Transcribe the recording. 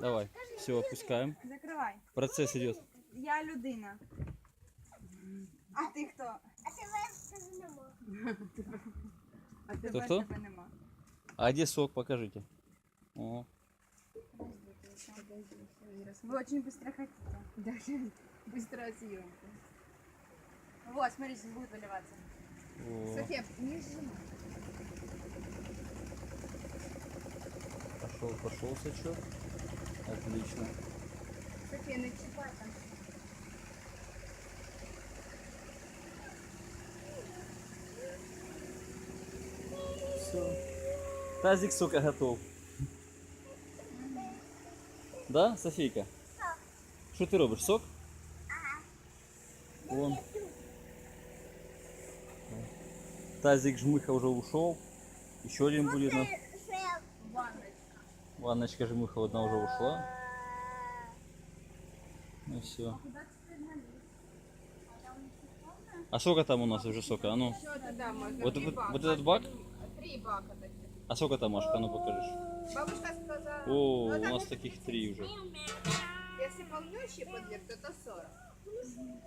Давай. Все, опускаем. Закривай. Процесс идет. Я людина. А ти хто? А тебе нема. А тебе хто? тебе нема. А где сок? Покажите. О, Вы очень быстро хотите. Да, быстрая съемка. Вот, смотри, сейчас будет выливаться. о. София, не сжимай. Пошел, пошел сачок. Отлично. София, начипай там. Все. Тазик сока готов. Да, Софійка? Що ти робиш? Сок? Вон. Тазик жмыха уже ушел. Еще один будет. На... Ванночка жмыха одна уже ушла. Ну все. А сколько там у нас уже сока? А ну. Вот этот- вот этот бак? Три бака таких. А сколько там, Машка? А ну покажешь. Бабушка сказала. О, ну, у нас таких три уже. Если полнющий подъезд, то это 40. Ну, так, ну,